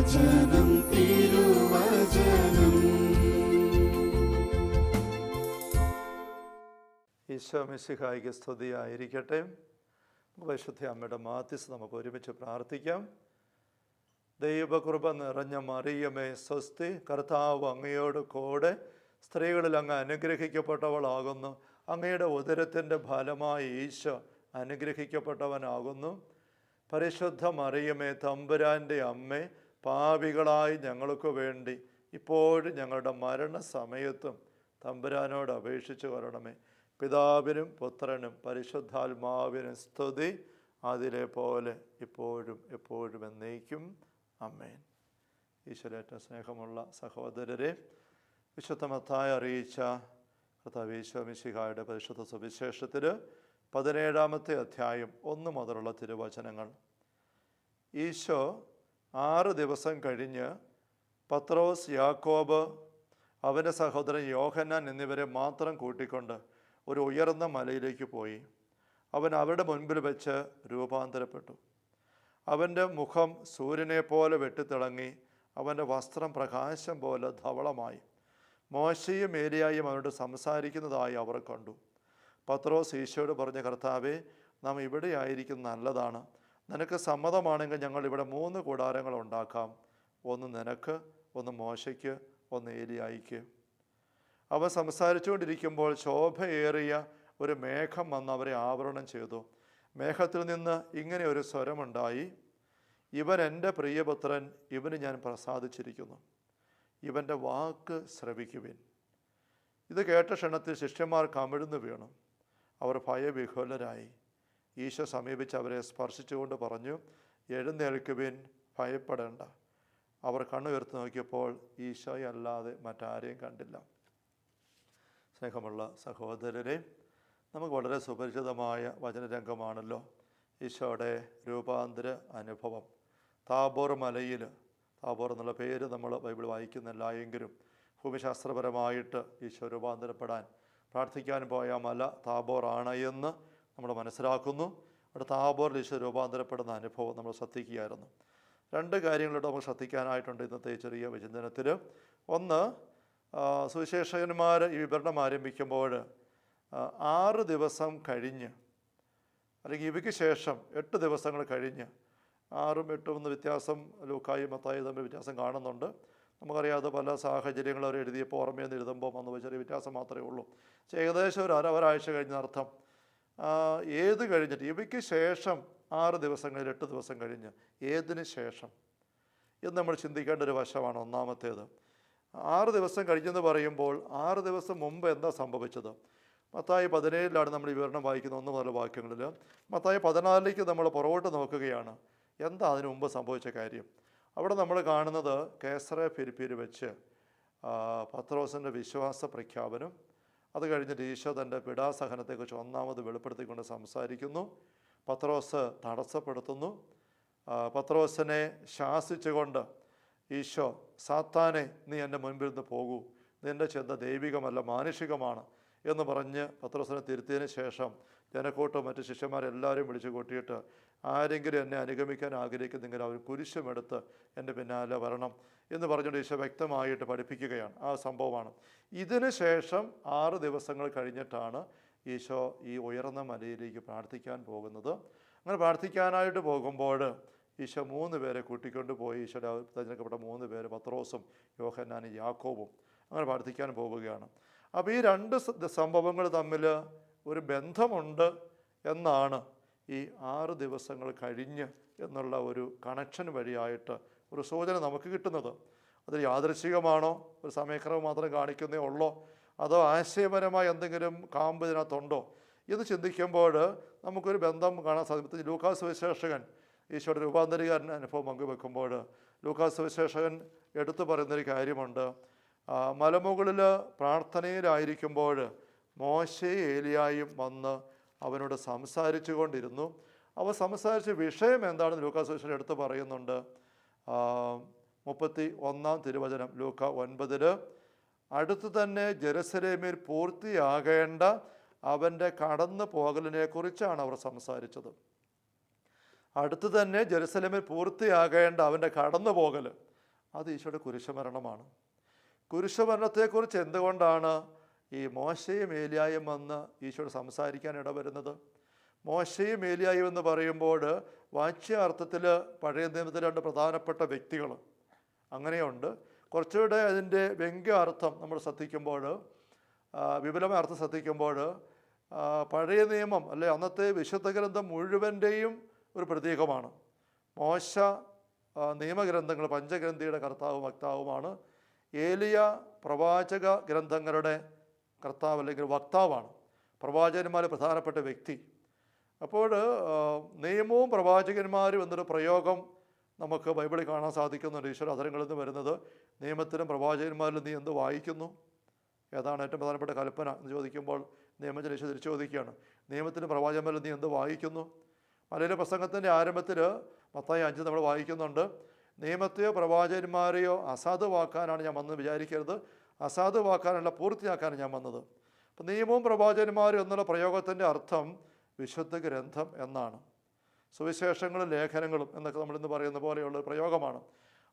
തിരുവചനം. ഈശോ സ്തുതിയായിരിക്കട്ടെ. പരിശുദ്ധ അമ്മയുടെ മാത്തിസ് നമുക്ക് ഒരുമിച്ച് പ്രാർത്ഥിക്കാം. ദൈവകൃപ നിറഞ്ഞ മറിയമേ സ്വസ്തി കർത്താവ് അങ്ങയോട് കൂടെ സ്ത്രീകളിൽ അങ്ങ് അനുഗ്രഹിക്കപ്പെട്ടവളാകുന്നു. അങ്ങയുടെ ഉദരത്തിന്റെ ഫലമായി ഈശോ അനുഗ്രഹിക്കപ്പെട്ടവനാകുന്നു. പരിശുദ്ധ മറിയമേ തമ്പുരാന്റെ അമ്മേ പാപികളായി ഞങ്ങൾക്ക് വേണ്ടി ഇപ്പോഴും ഞങ്ങളുടെ മരണസമയത്തും തമ്പുരാനോട് അപേക്ഷിച്ചു വരണമേ. പിതാവിനും പുത്രനും പരിശുദ്ധാത്മാവിനും സ്തുതി അതിലെ പോലെ ഇപ്പോഴും എപ്പോഴും എന്നേക്കും. അമ്മേൻ ഈശ്വരേറ്റ സ്നേഹമുള്ള സഹോദരരെ വിശുദ്ധമത്തായി അറിയിച്ച കർത്താവ് പരിശുദ്ധ സുവിശേഷത്തിൽ പതിനേഴാമത്തെ അധ്യായം ഒന്ന് മുതലുള്ള തിരുവചനങ്ങൾ. ഈശോ ആറ് ദിവസം കഴിഞ്ഞ് പത്രോസ് യാക്കോബ് അവന്റെ സഹോദരൻ യോഹന്നാൻ എന്നിവരെ മാത്രം കൂട്ടിക്കൊണ്ട് ഒരു ഉയർന്ന മലയിലേക്ക് പോയി. അവൻ അവരുടെ മുൻപിൽ വെച്ച് രൂപാന്തരപ്പെട്ടു. അവന്റെ മുഖം സൂര്യനെ പോലെ വെട്ടിത്തിളങ്ങി അവന്റെ വസ്ത്രം പ്രകാശം പോലെ ധവളമായി. മോശയും ഏരിയായും അവനോട് സംസാരിക്കുന്നതായി അവർ കണ്ടു. പത്രോസ് ഈശോയോട് പറഞ്ഞ കർത്താവെ നാം ഇവിടെ ആയിരിക്കുന്നത് നല്ലതാണ്. നിനക്ക് സമ്മതമാണെങ്കിൽ ഞങ്ങൾ ഇവിടെ മൂന്ന് കൂടാരങ്ങൾ ഉണ്ടാക്കാം. ഒന്ന് നിനക്ക് ഒന്ന് മോശയ്ക്ക് ഒന്ന് ഏലിയായിക്ക്. അവ സംസാരിച്ചുകൊണ്ടിരിക്കുമ്പോൾ ശോഭയേറിയ ഒരു മേഘം വന്ന് അവരെ ആവരണം ചെയ്തു. മേഘത്തിൽ നിന്ന് ഇങ്ങനെ ഒരു സ്വരമുണ്ടായി. ഇവൻ എന്റെ പ്രിയപുത്രൻ ഇവന് ഞാൻ പ്രസാദിച്ചിരിക്കുന്നു. ഇവന്റെ വാക്ക് ശ്രവിക്കുവിൻ. ഇത് കേട്ട ക്ഷണത്തിൽ ശിഷ്യന്മാർ കമിഴ്ന്നു വീണു. അവർ ഭയവിഹുലരായി ഈശോ സമീപിച്ച് അവരെ സ്പർശിച്ചുകൊണ്ട് പറഞ്ഞു എഴുന്നേൽക്കുവിൻ ഭയപ്പെടേണ്ട. അവർ കണ്ണുയർത്തി നോക്കിയപ്പോൾ ഈശോയല്ലാതെ മറ്റാരെയും കണ്ടില്ല. സ്നേഹമുള്ള സഹോദരരെ നമുക്ക് വളരെ സുപരിചിതമായ വചനരംഗമാണല്ലോ ഈശോയുടെ രൂപാന്തര അനുഭവം. താബോർ മലയിൽ താബോർ എന്നുള്ള പേര് നമ്മൾ ബൈബിൾ വായിക്കുന്നില്ല എങ്കിലും ഭൂമിശാസ്ത്രപരമായിട്ട് ഈശോ രൂപാന്തരപ്പെടാൻ പ്രാർത്ഥിക്കാൻ പോയ മല താബോറാണ് എന്ന് നമ്മൾ മനസ്സിലാക്കുന്നു. അവിടെ ഈശോ രൂപാന്തരപ്പെടുന്ന അനുഭവം നമ്മൾ ശ്രദ്ധിക്കുകയായിരുന്നു. രണ്ട് കാര്യങ്ങളിലൂടെ നമുക്ക് ശ്രദ്ധിക്കാനായിട്ടുണ്ട് ഇന്നത്തെ ചെറിയ വിചിന്തനത്തിൽ. ഒന്ന് സുവിശേഷകന്മാർ ഈ വിവരണം ആരംഭിക്കുമ്പോൾ ആറ് ദിവസം കഴിഞ്ഞ് അല്ലെങ്കിൽ ഇവയ്ക്ക് ശേഷം എട്ട് ദിവസങ്ങൾ കഴിഞ്ഞ് ആറും എട്ടും എന്ന വ്യത്യാസം ലൂക്കായും മത്തായി തമ്മിൽ വ്യത്യാസം കാണുന്നുണ്ട്. നമുക്കറിയാതെ പല സാഹചര്യങ്ങളും അവർ എഴുതിയപ്പോൾ ഓർമ്മയെന്ന് എഴുതുമ്പോൾ വന്ന ചെറിയ വ്യത്യാസം മാത്രമേ ഉള്ളൂ. ഏകദേശം ഒരു അര ഒരാഴ്ച കഴിഞ്ഞ അർത്ഥം ഏത് കഴിഞ്ഞിട്ട്? ഇവയ്ക്ക് ശേഷം ആറ് ദിവസം കഴിഞ്ഞ് എട്ട് ദിവസം കഴിഞ്ഞ് ഏതിന് ശേഷം? എന്ന് നമ്മൾ ചിന്തിക്കേണ്ട ഒരു വശമാണ് ഒന്നാമത്തേത്. ആറ് ദിവസം കഴിഞ്ഞെന്ന് പറയുമ്പോൾ ആറ് ദിവസം മുമ്പ് എന്താ സംഭവിച്ചത്? മത്തായി പതിനേഴിലാണ് നമ്മൾ ഈ വിവരണം വായിക്കുന്ന ഒന്ന് മുതൽ വാക്യങ്ങളിൽ. മത്തായി പതിനാലിലേക്ക് നമ്മൾ പുറകോട്ട് നോക്കുകയാണ്. എന്താ അതിനു മുമ്പ് സംഭവിച്ച കാര്യം? അവിടെ നമ്മൾ കാണുന്നത് കേസറെ ഫിരിപ്പിയിൽ വെച്ച് പത്രോസിന്റെ വിശ്വാസ പ്രഖ്യാപനം അത് കഴിഞ്ഞിട്ട് ഈശോ തന്റെ പിടാസഹനത്തെക്കുറിച്ച് ഒന്നാമത് വെളിപ്പെടുത്തിക്കൊണ്ട് സംസാരിക്കുന്നു. പത്രോസ് തടസ്സപ്പെടുത്തുന്നു. പത്രോസിനെ ശാസിച്ചുകൊണ്ട് ഈശോ സാത്താനെ നീ എന്റെ മുൻപിൽ നിന്ന് പോകൂ. നിന്റെ ചിന്ത ദൈവികമല്ല മാനുഷികമാണ്. എന്ന് പറഞ്ഞ് പത്രോസിനെ തിരുത്തിയതിന് ശേഷം ജനക്കൂട്ടം മറ്റ് ശിഷ്യന്മാരെല്ലാവരും വിളിച്ചു കൂട്ടിയിട്ട് ആരെങ്കിലും എന്നെ അനുഗമിക്കാൻ ആഗ്രഹിക്കുന്നെങ്കിൽ അവർ കുരിശുമെടുത്ത് എന്റെ പിന്നാലെ വരണം എന്ന് പറഞ്ഞുകൊണ്ട് ഈശോ വ്യക്തമായിട്ട് പഠിപ്പിക്കുകയാണ്. ആ സംഭവമാണ്. ഇതിന് ശേഷം ആറ് ദിവസങ്ങൾ കഴിഞ്ഞിട്ടാണ് ഈശോ ഈ ഉയർന്ന മലയിലേക്ക് പ്രാർത്ഥിക്കാൻ പോകുന്നത്. അങ്ങനെ പ്രാർത്ഥിക്കാനായിട്ട് പോകുമ്പോൾ ഈശോ മൂന്ന് പേരെ കൂട്ടിക്കൊണ്ട് പോയി. ഈശോയുടെ തിരഞ്ഞെടുക്കപ്പെട്ട മൂന്ന് പേര് പത്രോസും യോഹന്നാനും യാക്കോബും അങ്ങനെ പ്രാർത്ഥിക്കാൻ പോവുകയാണ് അപ്പോൾ ഈ രണ്ട് സംഭവങ്ങൾ തമ്മിൽ ഒരു ബന്ധമുണ്ട് എന്നാണ് ഈ ആറ് ദിവസങ്ങൾ കഴിഞ്ഞ് എന്നുള്ള ഒരു കണക്ഷൻ വഴിയായിട്ട് ഒരു സൂചന നമുക്ക് കിട്ടുന്നത്. അത് യാദൃശികമാണോ ഒരു സമയക്രമം മാത്രം കാണിക്കുന്നേ ഉള്ളോ? അതോ ആശയപരമായ എന്തെങ്കിലും കാമ്പ് ഇതിനകത്തുണ്ടോ? എന്ന് ചിന്തിക്കുമ്പോൾ നമുക്കൊരു ബന്ധം കാണാൻ സാധിക്കും. ലൂക്കാസ് സുവിശേഷകൻ ഈശോയുടെ രൂപാന്തരികാരൻ അനുഭവം പങ്കുവെക്കുമ്പോൾ ലൂക്കാസ് സുവിശേഷകൻ എടുത്തു പറയുന്നൊരു കാര്യമുണ്ട്. മലമുകളിൽ പ്രാർത്ഥനയിലായിരിക്കുമ്പോൾ മോശേ ഏലിയായും വന്ന് അവനോട് സംസാരിച്ചു കൊണ്ടിരുന്നു. അവ സംസാരിച്ച വിഷയം എന്താണെന്ന് ലൂക്ക സുശേഷൻ എടുത്ത് പറയുന്നുണ്ട്. മുപ്പത്തി ഒന്നാം തിരുവചനം ലൂക്ക ഒൻപതിൽ അടുത്തു തന്നെ ജെറുസലേമിൽ പൂർത്തിയാകേണ്ട അവന്റെ കടന്നു പോകലിനെ കുറിച്ചാണ് അവർ സംസാരിച്ചത്. അടുത്തു തന്നെ ജെറുസലേമിൽ പൂർത്തിയാകേണ്ട അവന്റെ കടന്നു പോകൽ അത് ഈശോയുടെ കുരിശുമരണമാണ്. കുരിശുമരണത്തെക്കുറിച്ച് എന്തുകൊണ്ടാണ് ഈ മോശയും ഏലിയായും വന്ന് ഈശോട് സംസാരിക്കാൻ ഇടവരുന്നത്? മോശയും ഏലിയായും എന്ന് പറയുമ്പോൾ വാച്യാർത്ഥത്തിൽ പഴയ നിയമത്തിൽ രണ്ട് പ്രധാനപ്പെട്ട വ്യക്തികൾ അങ്ങനെയുണ്ട്. കുറച്ചുകൂടെ അതിന്റെ വ്യംഗ്യ അർത്ഥം നമ്മൾ ശ്രദ്ധിക്കുമ്പോൾ വിപുലമായ അർത്ഥം ശ്രദ്ധിക്കുമ്പോൾ പഴയ നിയമം അല്ലെ അന്നത്തെ വിശുദ്ധ ഗ്രന്ഥം മുഴുവന്റെയും ഒരു പ്രതീകമാണ്. മോശ നിയമഗ്രന്ഥങ്ങൾ പഞ്ചഗ്രന്ഥിയുടെ കർത്താവും വക്താവുമാണ് ഏലിയ പ്രവാചക ഗ്രന്ഥങ്ങളുടെ കർത്താവ് അല്ലെങ്കിൽ വക്താവാണ്. പ്രവാചകന്മാർ പ്രധാനപ്പെട്ട വ്യക്തി. അപ്പോൾ നിയമവും പ്രവാചകന്മാരും എന്നൊരു പ്രയോഗം നമുക്ക് ബൈബിളിൽ കാണാൻ സാധിക്കുന്നുണ്ട്. ഈശ്വര അധരങ്ങളിൽ നിന്ന് വരുന്നത് നിയമത്തിലും പ്രവാചകന്മാരിലും നീ എന്ത് വായിക്കുന്നു? ഏതാണ് ഏറ്റവും പ്രധാനപ്പെട്ട കൽപ്പന എന്ന് ചോദിക്കുമ്പോൾ നിയമത്തിന് ഈശ്വര തിരിച്ചു ചോദിക്കുകയാണ്. നിയമത്തിലും പ്രവാചകന്മാരിലും നീ എന്ത് വായിക്കുന്നു? മലയാള പ്രസംഗത്തിന്റെ ആരംഭത്തിൽ മത്തായി അഞ്ച് നമ്മൾ വായിക്കുന്നുണ്ട്. നിയമത്തെയോ പ്രവാചകന്മാരെയോ അസാധുവാക്കാനാണ് ഞാൻ വന്നത് വിചാരിക്കരുത്. അസാധുവാക്കാനല്ല പൂർത്തിയാക്കാനാണ് ഞാൻ വന്നത്. അപ്പം നിയമവും പ്രവാചകന്മാരും എന്നുള്ള പ്രയോഗത്തിന്റെ അർത്ഥം വിശുദ്ധ ഗ്രന്ഥം എന്നാണ്. സുവിശേഷങ്ങളും ലേഖനങ്ങളും എന്നൊക്കെ നമ്മളിന്ന് പറയുന്ന പോലെയുള്ള പ്രയോഗമാണ്.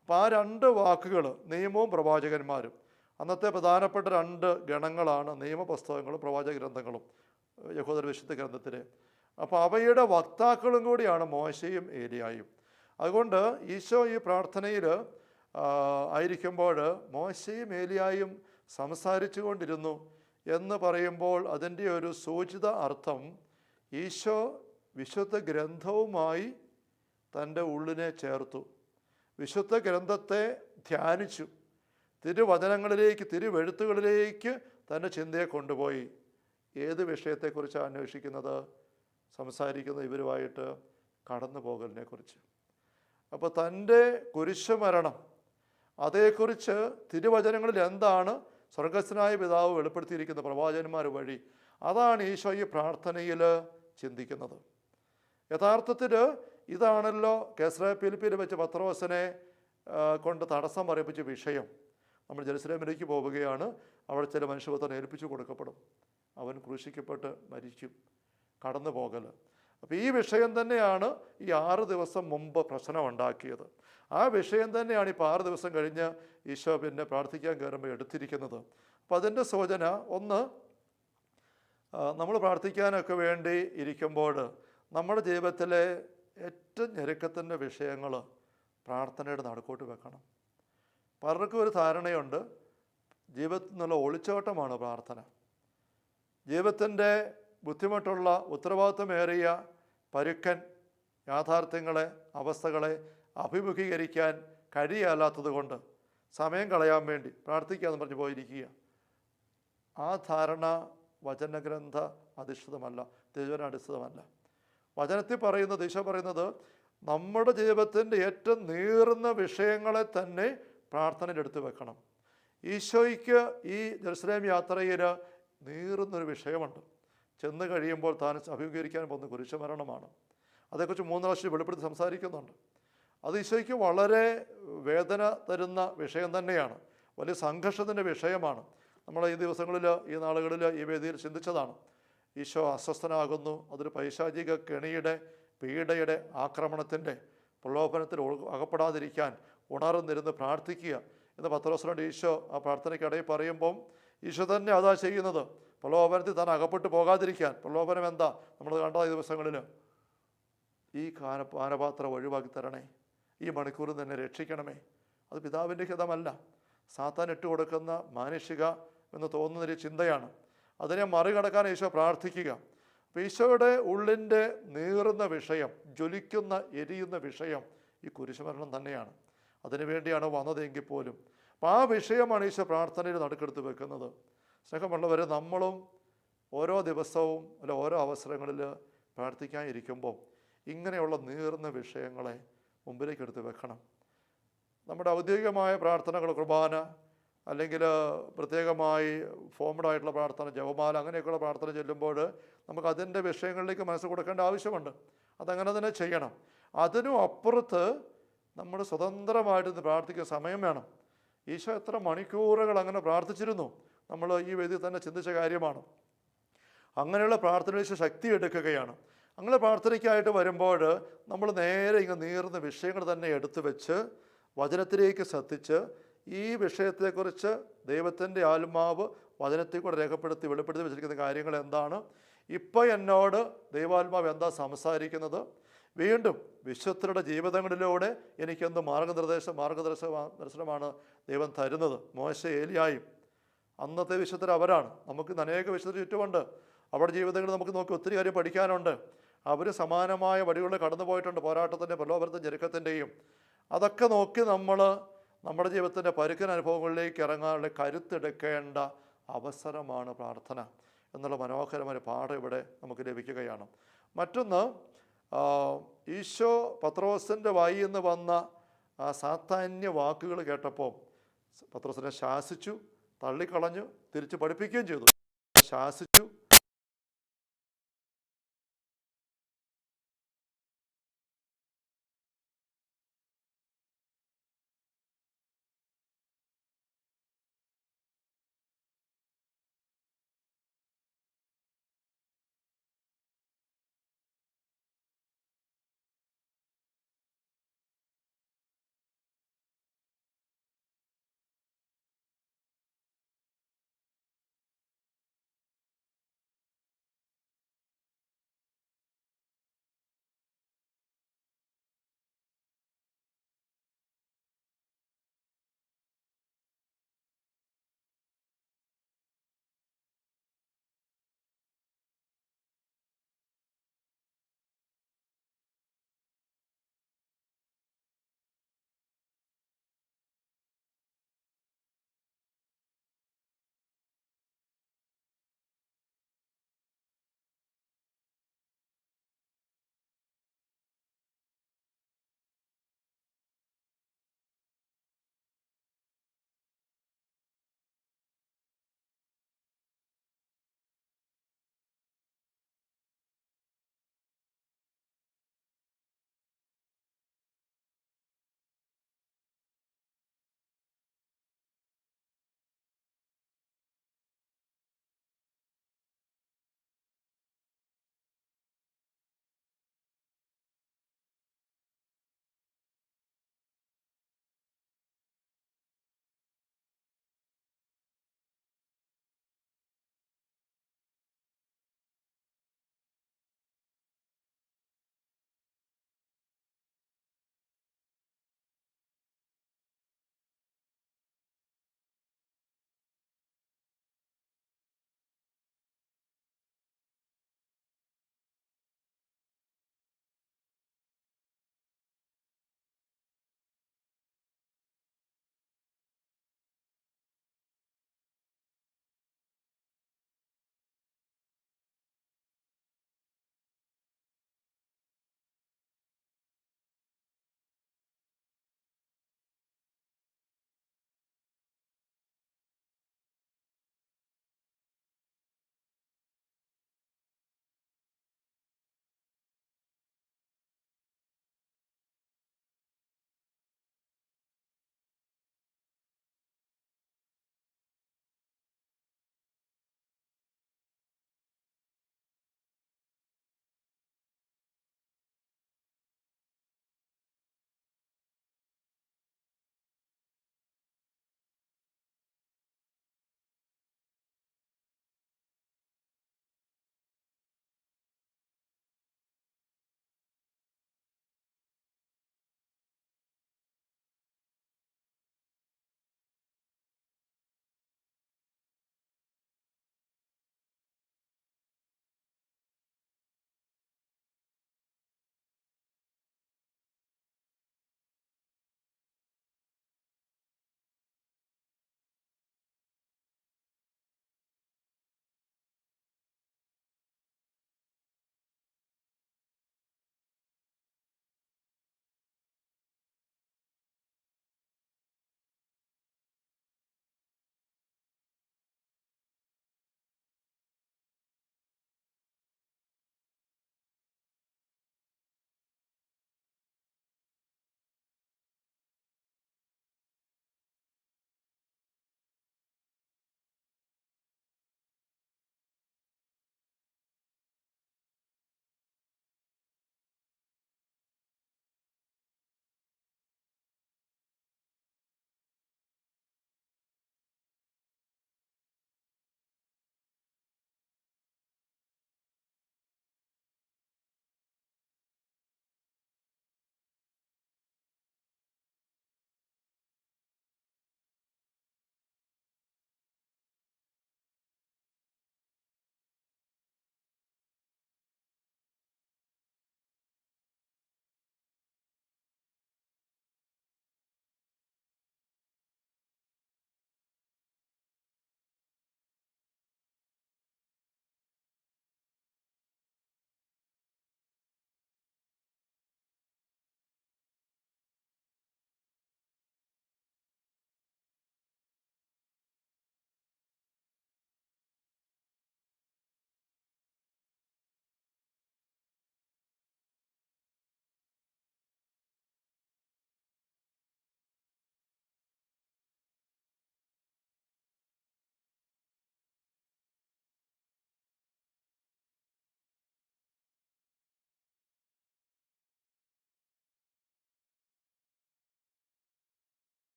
അപ്പോൾ ആ രണ്ട് വാക്കുകൾ നിയമവും പ്രവാചകന്മാരും അന്നത്തെ പ്രധാനപ്പെട്ട രണ്ട് ഗണങ്ങളാണ് നിയമപുസ്തകങ്ങളും പ്രവാചക ഗ്രന്ഥങ്ങളും യഹൂദർ വിശുദ്ധ ഗ്രന്ഥത്തിലെ. അപ്പോൾ അവയുടെ വക്താക്കളും കൂടിയാണ് മോശയും ഏലിയായും. അതുകൊണ്ട് ഈശോ ഈ പ്രാർത്ഥനയിൽ ആയിരിക്കുമ്പോൾ മോശയും ഏലിയായും സംസാരിച്ചു കൊണ്ടിരുന്നു എന്ന് പറയുമ്പോൾ അതിന്റെ ഒരു സൂചിത അർത്ഥം ഈശോ വിശുദ്ധ ഗ്രന്ഥവുമായി തന്റെ ഉള്ളിനെ ചേർത്തു. വിശുദ്ധ ഗ്രന്ഥത്തെ ധ്യാനിച്ചു. തിരുവചനങ്ങളിലേക്ക് തിരുവെഴുത്തുകളിലേക്ക് തന്റെ ചിന്തയെ കൊണ്ടുപോയി. ഏത് വിഷയത്തെക്കുറിച്ചാണ് അന്വേഷിക്കുന്നത്? സംസാരിക്കുന്ന ഇവരുമായിട്ട് കടന്നു പോകലിനെ കുറിച്ച് അപ്പോൾ തന്റെ കുരിശുമരണം അതേക്കുറിച്ച് തിരുവചനങ്ങളിൽ എന്താണ് സ്വർഗസ്നായ പിതാവ് വെളിപ്പെടുത്തിയിരിക്കുന്ന പ്രവാചകന്മാർ വഴി? അതാണ് ഈശോ ഈ പ്രാർത്ഥനയിൽ ചിന്തിക്കുന്നത്. യഥാർത്ഥത്തിൽ ഇതാണല്ലോ കേസ്ര പിലിപ്പിൽ വെച്ച് പത്രോസിനെ കൊണ്ട് തടസ്സം പറയിപ്പിച്ച വിഷയം. നമ്മൾ ജെറുസലേമിലേക്ക് പോവുകയാണ്. അവിടെ ചില മനുഷ്യപത്രം ഏൽപ്പിച്ചു കൊടുക്കപ്പെടും. അവൻ ക്രൂശിക്കപ്പെട്ട് മരിക്കും കടന്നു പോകൽ അപ്പോൾ ഈ വിഷയം തന്നെയാണ് ഈ ആറ് ദിവസം മുമ്പ് പ്രശ്നം ഉണ്ടാക്കിയത് ആ വിഷയം തന്നെയാണ് ഇപ്പോൾ ആറ് ദിവസം കഴിഞ്ഞ് ഈശോ പിന്നെ പ്രാർത്ഥിക്കാൻ കയറുമ്പോൾ എടുത്തിരിക്കുന്നത്. അപ്പോൾ അതിന്റെ സൂചന ഒന്ന് നമ്മൾ പ്രാർത്ഥിക്കാനൊക്കെ വേണ്ടി ഇരിക്കുമ്പോൾ നമ്മുടെ ജീവിതത്തിലെ ഏറ്റവും ഞെരുക്കത്തിന്റെ വിഷയങ്ങൾ പ്രാർത്ഥനയുടെ നടുക്കോട്ട് വെക്കണം. പലർക്കും ഒരു ധാരണയുണ്ട് ജീവിതത്തിൽ നിന്നുള്ള ഒളിച്ചോട്ടമാണ് പ്രാർത്ഥന. ജീവിതത്തിന്റെ ബുദ്ധിമുട്ടുള്ള ഉത്തരവാദിത്വമേറിയ പരുക്കൻ യാഥാർത്ഥ്യങ്ങളെ അവസ്ഥകളെ അഭിമുഖീകരിക്കാൻ കഴിയല്ലാത്തത് കൊണ്ട് സമയം കളയാൻ വേണ്ടി പ്രാർത്ഥിക്കാമെന്ന് പറഞ്ഞു പോയിരിക്കുക ആ ധാരണ വചനഗ്രന്ഥ അധിഷ്ഠിതമല്ല ദൈവന അധിഷ്ഠിതമല്ല വചനത്തിൽ പറയുന്നത് ഈശോ പറയുന്നത് നമ്മുടെ ജീവിതത്തിന്റെ ഏറ്റവും നീറുന്ന വിഷയങ്ങളെ തന്നെ പ്രാർത്ഥനയിലെടുത്ത് വെക്കണം. ഈശോയ്ക്ക് ഈ ജെറുസലേം യാത്രയിൽ നീറുന്നൊരു വിഷയമുണ്ട്. ചെന്ന് കഴിയുമ്പോൾ താൻ അഭിമുഖീകരിക്കാൻ പോകുന്ന കുരിശുമരണമാണ് അതേക്കുറിച്ച് മൂന്ന് പ്രാവശ്യം വെളിപ്പെടുത്തി സംസാരിക്കുന്നുണ്ട്. അത് ഈശോയ്ക്ക് വളരെ വേദന തരുന്ന വിഷയം തന്നെയാണ്. വലിയ സംഘർഷത്തിന്റെ വിഷയമാണ്. നമ്മൾ ഈ ദിവസങ്ങളിൽ ഈ നാളുകളിൽ ഈ വേദിയിൽ ചിന്തിച്ചതാണ്. ഈശോ അസ്വസ്ഥനാകുന്നു. അതൊരു പൈശാചിക കെണിയുടെ പീഡയുടെ ആക്രമണത്തിന്റെ പ്രലോഭനത്തിൽ അകപ്പെടാതിരിക്കാൻ ഉണർന്നിരുന്ന് പ്രാർത്ഥിക്കുക എന്ന് പത്രോസിനോട് ഈശോ ആ പ്രാർത്ഥനയ്ക്കിടയിൽ പറയുമ്പം ഈശോ തന്നെ അതാ ചെയ്യുന്നത്. പ്രലോഭനത്തിൽ താൻ അകപ്പെട്ടു പോകാതിരിക്കാൻ. പ്രലോഭനം എന്താ? നമ്മൾ കണ്ട ദിവസങ്ങളിൽ ഈ കാന പാനപാത്രം ഒഴിവാക്കി തരണേ. ഈ മണിക്കൂറിൽ തന്നെ രക്ഷിക്കണമേ. അത് പിതാവിന്റെ ഹിതമല്ല. സാത്താൻ ഇട്ട് കൊടുക്കുന്ന മാനുഷിക എന്ന് തോന്നുന്നൊരു ചിന്തയാണ്. അതിനെ മറികടക്കാൻ ഈശോ പ്രാർത്ഥിക്കുക. അപ്പോൾ ഈശോയുടെ ഉള്ളിന്റെ നീറുന്ന വിഷയം ജ്വലിക്കുന്ന എരിയുന്ന വിഷയം ഈ കുരിശുമരണം തന്നെയാണ്. അതിനുവേണ്ടിയാണ് വന്നതെങ്കിൽ പോലും. അപ്പോൾ ആ വിഷയമാണ് ഈശോ പ്രാർത്ഥനയിൽ നടുക്കെടുത്ത് വെക്കുന്നത്. സ്നേഹമുള്ളവർ നമ്മളും ഓരോ ദിവസവും അല്ല ഓരോ അവസരങ്ങളിൽ പ്രാർത്ഥിക്കാൻ ഇരിക്കുമ്പോൾ ഇങ്ങനെയുള്ള നീർന്ന വിഷയങ്ങളെ മുമ്പിലേക്ക് എടുത്ത് വെക്കണം. നമ്മുടെ ഔദ്യോഗികമായ പ്രാർത്ഥനകൾ കുർബാന അല്ലെങ്കിൽ പ്രത്യേകമായി ഫോംഡ് ആയിട്ടുള്ള പ്രാർത്ഥന ജപമാല അങ്ങനെയൊക്കെയുള്ള പ്രാർത്ഥന ചെല്ലുമ്പോൾ നമുക്ക് അതിന്റെ വിഷയങ്ങളിലേക്ക് മനസ്സ് കൊടുക്കേണ്ട ആവശ്യമുണ്ട്. അതങ്ങനെ തന്നെ ചെയ്യണം. അതിനും അപ്പുറത്ത് നമ്മൾ സ്വതന്ത്രമായിട്ട് പ്രാർത്ഥിക്കുന്ന സമയം വേണം. ഈശോ എത്ര മണിക്കൂറുകൾ അങ്ങനെ പ്രാർത്ഥിച്ചിരുന്നു. നമ്മൾ ഈ വേദിയിൽ തന്നെ ചിന്തിച്ച കാര്യമാണ്. അങ്ങനെയുള്ള പ്രാർത്ഥനയിൽ ശക്തി എടുക്കുകയാണ്. അങ്ങനെ പ്രാർത്ഥനയ്ക്കായിട്ട് വരുമ്പോൾ നമ്മൾ നേരെ ഇങ്ങനെ നീർന്ന് വിഷയങ്ങൾ തന്നെ എടുത്തു വെച്ച് വചനത്തിലേക്ക് ശ്രദ്ധിച്ച് ഈ വിഷയത്തെക്കുറിച്ച് ദൈവത്തിന്റെ ആത്മാവ് വചനത്തിൽ കൂടെ രേഖപ്പെടുത്തി വെളിപ്പെടുത്തി വെച്ചിരിക്കുന്ന കാര്യങ്ങൾ എന്താണ്? ഇപ്പോൾ എന്നോട് ദൈവാത്മാവ് എന്താ സംസാരിക്കുന്നത്? വീണ്ടും വിശ്വത്തരുടെ ജീവിതങ്ങളിലൂടെ എനിക്കെന്ത് മാർഗനിർദ്ദേശം മാർഗദർശന ദർശനമാണ് ദൈവം തരുന്നത്. മോശ ഏലിയായും അന്നത്തെ വിശുദ്ധർ അവരാണ്. നമുക്ക് അനേക വിശുദ്ധർ ചുറ്റുമുണ്ട്. അവരുടെ ജീവിതങ്ങൾ നമുക്ക് നോക്കി ഒത്തിരി കാര്യം പഠിക്കാനുണ്ട്. അവർ സമാനമായ വഴികളിൽ കടന്നു പോയിട്ടുണ്ട്. പോരാട്ടത്തിന്റെ പ്രലോഭനത്തിന്റെ ഞെരുക്കത്തിന്റെയും അതൊക്കെ നോക്കി നമ്മൾ നമ്മുടെ ജീവിതത്തിന്റെ പരുക്കൻ അനുഭവങ്ങളിലേക്ക് ഇറങ്ങാനുള്ള കരുത്തെടുക്കേണ്ട അവസരമാണ് പ്രാർത്ഥന എന്നുള്ള മനോഹരമായ പാഠം ഇവിടെ നമുക്ക് ലഭിക്കുകയാണ്. മറ്റൊന്ന് ഈശോ പത്രോസിന്റെ വായി എന്ന് വന്ന സാധാന്യ വാക്കുകൾ കേട്ടപ്പോൾ പത്രോസിനെ ശാസിച്ചു. തള്ളിക്കളഞ്ഞു തിരിച്ച് പഠിപ്പിക്കുകയും ചെയ്തു. ശാസിച്ചു.